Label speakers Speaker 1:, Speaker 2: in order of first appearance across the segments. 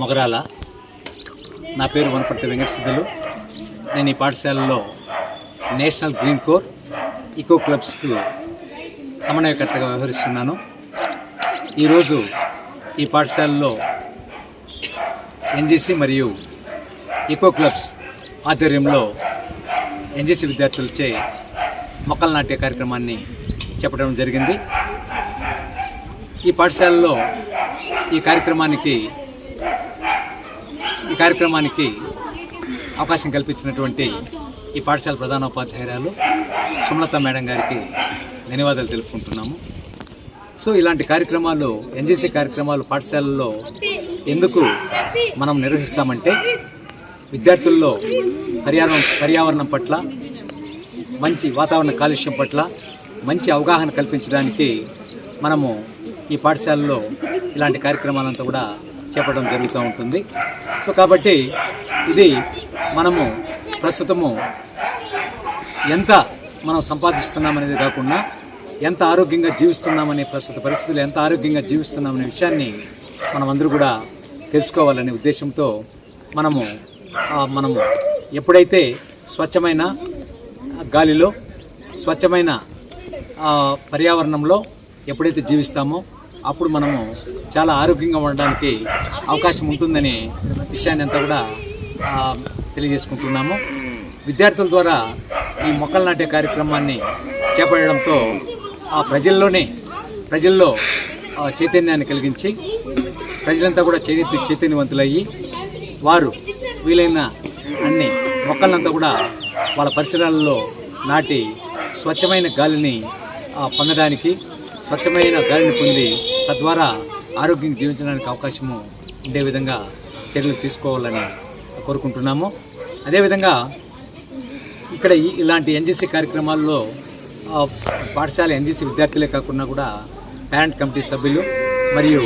Speaker 1: మొగరాల. నా పేరు వనపర్తి వెంకటసిద్ధులు. నేను ఈ పాఠశాలలో నేషనల్ గ్రీన్ కోర్ ఈకో క్లబ్స్కు సమన్వయకర్తగా వ్యవహరిస్తున్నాను. ఈరోజు ఈ పాఠశాలలో ఎన్జీసీ మరియు ఈకో క్లబ్స్ ఆధ్వర్యంలో ఎన్జీసీ విద్యార్థులచే మొక్కలు నాటే కార్యక్రమాన్ని చెప్పడం జరిగింది. ఈ పాఠశాలలో ఈ కార్యక్రమానికి ఈ కార్యక్రమానికి అవకాశం కల్పించినటువంటి ఈ పాఠశాల ప్రధానోపాధ్యాయురాలు సుమలత మేడం గారికి ధన్యవాదాలు తెలుపుకుంటున్నాము. సో ఇలాంటి కార్యక్రమాలు ఎన్జీసీ కార్యక్రమాలు పాఠశాలల్లో ఎందుకు మనం నిర్వహిస్తామంటే విద్యార్థుల్లో పర్యావరణం పర్యావరణం పట్ల మంచి వాతావరణ కాలుష్యం పట్ల మంచి అవగాహన కల్పించడానికి మనము ఈ పాఠశాలలో ఇలాంటి కార్యక్రమాలంతా కూడా చెప్పడం జరుగుతూ ఉంటుంది. సో కాబట్టి ఇది మనము ప్రస్తుతము ఎంత మనం సంపాదిస్తున్నామనేది కాకుండా ఎంత ఆరోగ్యంగా జీవిస్తున్నామనే ప్రస్తుత పరిస్థితులు ఎంత ఆరోగ్యంగా జీవిస్తున్నామనే విషయాన్ని మనం అందరూ కూడా తెలుసుకోవాలనే ఉద్దేశంతో మనము మనము ఎప్పుడైతే స్వచ్ఛమైన గాలిలో స్వచ్ఛమైన పర్యావరణంలో ఎప్పుడైతే జీవిస్తామో అప్పుడు మనము చాలా ఆరోగ్యంగా ఉండడానికి అవకాశం ఉంటుందనే విషయాన్ని అంతా కూడా తెలియజేసుకుంటున్నాము. విద్యార్థుల ద్వారా ఈ మొక్కలు నాటే కార్యక్రమాన్ని చేపట్టడంతో ఆ ప్రజల్లోనే ప్రజల్లో చైతన్యాన్ని కలిగించి ప్రజలంతా కూడా చైతన్య చైతన్యవంతులయ్యి వారు వీలైన అన్ని మొక్కలంతా కూడా వాళ్ళ పరిసరాలలో నాటి స్వచ్ఛమైన గాలిని పొందడానికి స్వచ్ఛమైన గాలిని పొంది తద్వారా ఆరోగ్యం జీవించడానికి అవకాశము ఉండే విధంగా చర్యలు తీసుకోవాలని కోరుకుంటున్నాము. అదేవిధంగా ఇక్కడ ఈ- ఇలాంటి ఎన్జీసీ కార్యక్రమాల్లో పాఠశాల ఎన్జీసీ విద్యార్థులే కాకుండా కూడా పేరెంట్ కమిటీ సభ్యులు మరియు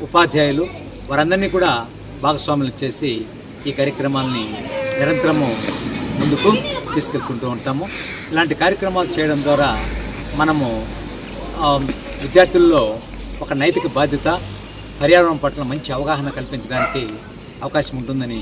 Speaker 1: ఉపాధ్యాయులు వారందరినీ కూడా భాగస్వాములు చేసి ఈ కార్యక్రమాలని నిరంతరము ముందుకు తీసుకెళ్తుంటూ ఉంటాము. ఇలాంటి కార్యక్రమాలు చేయడం ద్వారా మనము విద్యార్థుల్లో ఒక నైతిక బాధ్యత పర్యావరణం పట్ల మంచి అవగాహన కల్పించడానికి అవకాశం ఉంటుందని